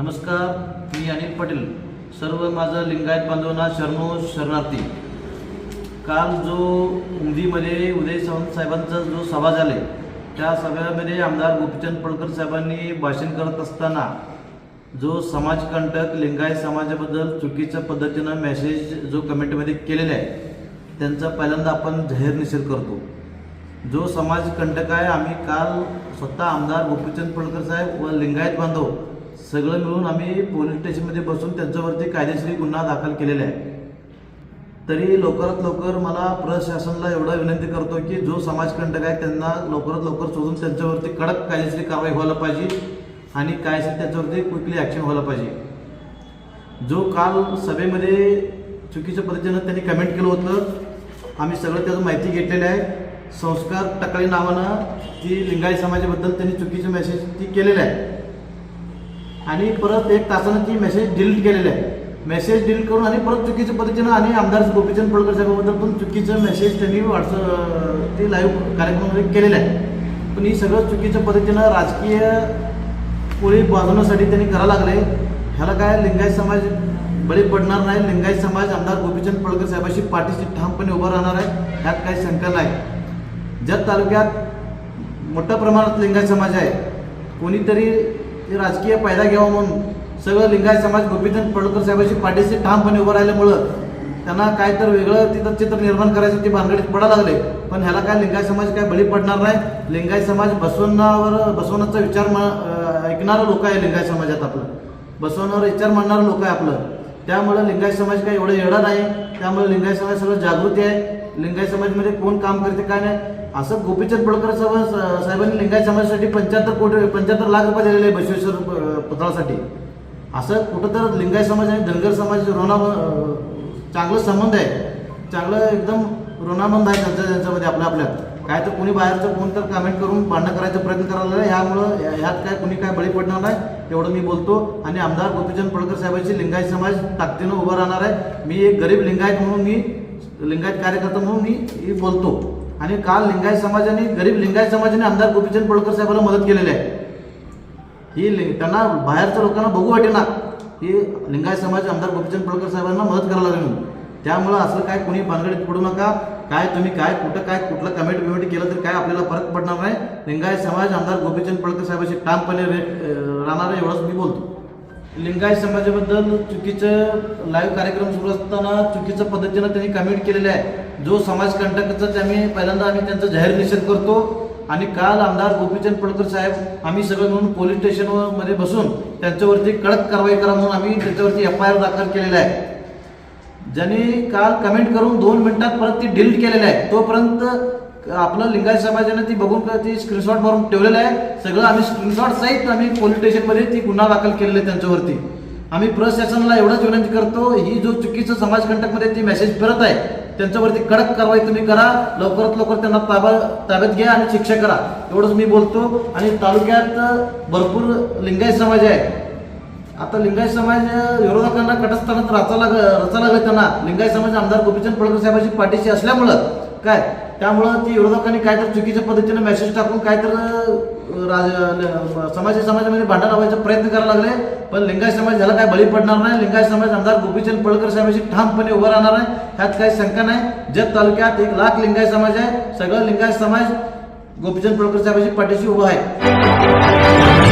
नमस्कार मी अनिल पटेल. सर्व माझं लिंगायत बांधवांना शरणो शरणार्थी. काल जो उंदीमध्ये उदय सावंत साहेबांचा जो सभा झाले त्या सभेमध्ये आमदार गोपीचंद पडकर साहेबांनी भाषण करत असताना जो समाजकंटक लिंगायत समाजाबद्दल चुकीच्या पद्धतीनं मेसेज जो कमेंटमध्ये केलेला आहे त्यांचा पहिल्यांदा आपण जाहीर निषेध करतो. जो समाजकंटक आहे आम्ही काल स्वतः आमदार गोपीचंद पडकर साहेब व लिंगायत बांधव सगळं मिळून आम्ही पोलीस स्टेशनमध्ये बसून त्यांच्यावरती कायदेशीर गुन्हा दाखल केलेला आहे. तरी लवकरात लवकर मला प्रशासनाला एवढा विनंती करतो की जो समाजकंटक आहे त्यांना लवकरात लवकर शोधून त्यांच्यावरती कडक कायदेशीर कारवाई व्हायला पाहिजे आणि कायदेशीर त्याच्यावरती क्विकली ॲक्शन व्हायला पाहिजे. जो काल सभेमध्ये चुकीच्या पद्धतीनं त्यांनी कमेंट केलं होतं आम्ही सगळं त्याचं माहिती घेतलेली आहे. संस्कार टकाळी नावानं ती लिंगाई समाजाबद्दल त्यांनी चुकीचे मेसेज ती केलेलं आहे. आणि परत एक तासानं ती मेसेज डिलीट केलेलं आहे. मेसेज डिलीट करून आणि परत चुकीच्या पद्धतीनं आणि आमदार गोपीचंद पडकर साहेबाबद्दल पण चुकीचं मेसेज त्यांनी व्हॉट्सअप ते लाईव्ह कार्यक्रमामध्ये केलेलं आहे. पण ही सगळं चुकीच्या पद्धतीनं राजकीय पोळी बाजवण्यासाठी त्यांनी करायला लागले. ह्याला काय लिंगायत समाज बळी पडणार नाही. लिंगायत समाज आमदार गोपीचंद पडकर साहेबाशी पाठीशी ठामपणे उभं राहणार आहे. ह्यात काही शंका नाही. जत तालुक्यात मोठ्या प्रमाणात लिंगायत समाज आहे. कोणीतरी ते राजकीय फायदा घ्यावा म्हणून सगळं लिंगायत समाज गोपीचंद पडळकर साहेबांची पाठीशी ठामपणे उभं राहिल्यामुळं त्यांना काय तर वेगळं तिथं चित्र निर्माण करायचं ते भानगडीत पडायला लागले. पण ह्याला काय लिंगायत समाज काय बळी पडणार नाही? लिंगायत समाज बसवण्यावर बसवण्याचा विचार ऐकणारं लोक आहे लिंगायत समाजात आपलं. बसवण्यावर विचार मांडणारं लोक आहे आपलं. त्यामुळे लिंगायत समाज काही एवढं येणार नाही. त्यामुळे लिंगायत समाज सगळं जागृती आहे. लिंगायत समाजमध्ये कोण काम करते काय नाही. असं गोपीचंद पडकर साहेब साहेबांनी लिंगायत समाजासाठी पंच्याहत्तर कोटी पंच्याहत्तर लाख रुपये दिलेले आहे बसवेश्वर पुतळासाठी असं कुठं तर लिंगायत समाज आणि धनगर समाज रोना चांगलं संबंध आहे. चांगलं एकदम ऋणाबंध आहे त्यांच्या त्यांच्यामध्ये आपल्या आपल्यात. काय तर कोणी बाहेरचं कोण तर कमेंट करून भांडणं करायचा प्रयत्न करायला लागला. ह्यामुळं ह्यात काय कोणी काय बळी पडणार नाही एवढं मी बोलतो. आणि आमदार गोपीचंद पडकर साहेबांची लिंगायत समाज ताकदीनं उभं राहणार आहे. मी एक गरीब लिंगायत म्हणून मी लिंगायत कार्यकर्ता म्हणून मी बोलतो. आणि काल लिंगायत समाजाने गरीब लिंगायत समाजाने आमदार गोपीचंद पडकर साहेबांना मदत केलेली आहे. ही लिंग त्यांना बाहेरच्या लोकांना बघू वाटेना. ही लिंगायत समाज आमदार गोपीचंद पडकर साहेबांना मदत करायला लागली म्हणून. त्यामुळं असं काय कोणी भानगडीत पडू नका. काय तुम्ही काय कुठं काय कुठलं कमेंट बिमेंट केलं तर काय आपल्याला फरक पडणार नाही. लिंगायत समाज आमदार गोपीचंद पडकर साहेबाशी ठामपणे राहणार एवढंच मी बोलतो. लिंगायत समाजाबद्दल चुकीचं लाईव्ह कार्यक्रम सुरू असताना चुकीच्या पद्धतीनं त्यांनी कमेंट केलेले आहे. जो समाज कंटकचाच आम्ही पहिल्यांदा आम्ही त्यांचा जाहीर निषेध करतो. आणि काल आमदार गोपीचंद पडकर साहेब आम्ही सगळे म्हणून पोलीस स्टेशनमध्ये बसून त्यांच्यावरती कडक कारवाई करा म्हणून आम्ही त्याच्यावरती एफ आय आर दाखल केलेला आहे. ज्यांनी काल कमेंट करून दोन मिनिटात परत ती डिलीट केलेलं आहे. तोपर्यंत आपलं लिंगायत समाजाने ती बघून ती स्क्रीनशॉट मारून ठेवलेलं आहे. सगळं आम्ही स्क्रीनशॉट सहित आम्ही पोलीस स्टेशनमध्ये ती गुन्हा दाखल केलेला आहे त्यांच्यावरती. आम्ही प्रशासनाला एवढंच विनंती करतो ही जो चुकीचं समाजकंटकमध्ये ती मेसेज फिरत आहे त्यांच्यावरती कडक कारवाई तुम्ही करा. लवकरात लवकर त्यांना ताबा ताब्यात घ्या आणि शिक्षा करा. एवढंच मी बोलतो. आणि तालुक्यात भरपूर लिंगायत समाज आहे. आता लिंगायत समाज विरोधकांना कटस्थानात रचा लाग रचा लागले त्यांना. लिंगायत समाज आमदार गोपीचंद पडकर साहेबांची पाठीशी असल्यामुळं. काय? त्यामुळं ती विरोधकांनी काय तर चुकीच्या पद्धतीने मेसेज टाकून काय तर राज समाज समाजामध्ये भांडण लावायचा प्रयत्न करायला लागले. पण लिंगायत समाज ह्याला काय बळी पडणार नाही. लिंगायत समाज आमदार गोपीचंद पडकर साहेबांशी ठामपणे उभं राहणार आहे. ह्यात काही शंका नाही. जत तालुक्यात एक लाख लिंगायत समाज आहे. सगळं लिंगायत समाज गोपीचंद पडकर साहेबांची पाठीशी उभा आहे.